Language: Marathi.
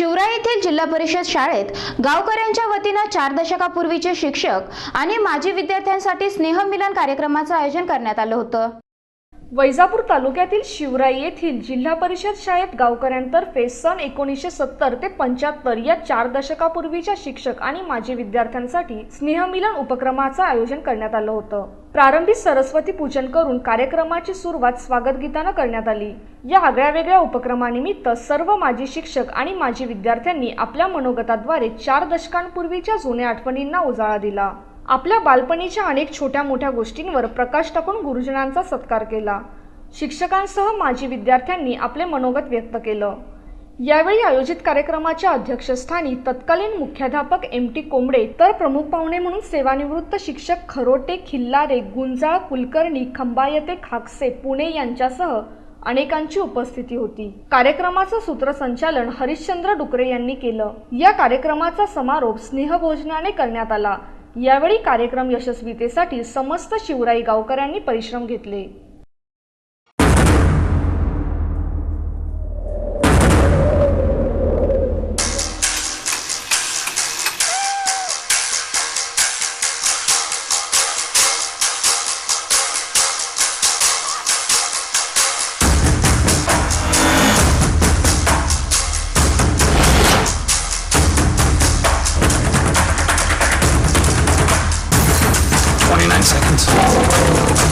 शिवरा येथील जिल्हा परिषद शाळेत गावकऱ्यांच्या वतीनं चार दशकापूर्वीचे शिक्षक आणि माजी विद्यार्थ्यांसाठी स्नेहमिलन कार्यक्रमाचं आयोजन करण्यात आलं होतं. वैजापूर तालुक्यातील शिवराई येथील जिल्हा परिषद शाळेत गावकऱ्यांतर्फे सन एकोणीसशे सत्तर ते पंच्याहत्तर या चार दशकापूर्वीच्या शिक्षक आणि माजी विद्यार्थ्यांसाठी स्नेहमिलन उपक्रमाचं आयोजन करण्यात आलं होतं. प्रारंभी सरस्वती पूजन करून कार्यक्रमाची सुरुवात स्वागत गीतानं करण्यात आली. या आगळ्या वेगळ्या उपक्रमानिमित्त सर्व माजी शिक्षक आणि माजी विद्यार्थ्यांनी आपल्या मनोगताद्वारे चार दशकांपूर्वीच्या जुन्या आठवणींना उजाळा दिला. आपल्या बालपणीच्या अनेक छोट्या मोठ्या गोष्टींवर प्रकाश टाकून गुरुजनांचा सत्कार केला. शिक्षकांसह माजी विद्यार्थ्यांनी आपले मनोगत व्यक्त केलं. यावेळी आयोजित कार्यक्रमाच्या अध्यक्षस्थानी तत्कालीन मुख्याध्यापक एम टी कोंबडे तर प्रमुख पाहुणे म्हणून सेवानिवृत्त शिक्षक खरोटे खिल्लारे गुंजाळ कुलकर्णी खंबायते खाकसे पुणे यांच्यासह अनेकांची उपस्थिती होती. कार्यक्रमाचं सूत्रसंचालन हरिश्चंद्र डुकरे यांनी केलं. या कार्यक्रमाचा समारोप स्नेहभोजनाने करण्यात आला. यावेळी कार्यक्रम यशस्वीतेसाठी समस्त शिवराई गावकऱ्यांनी परिश्रम घेतले. seconds.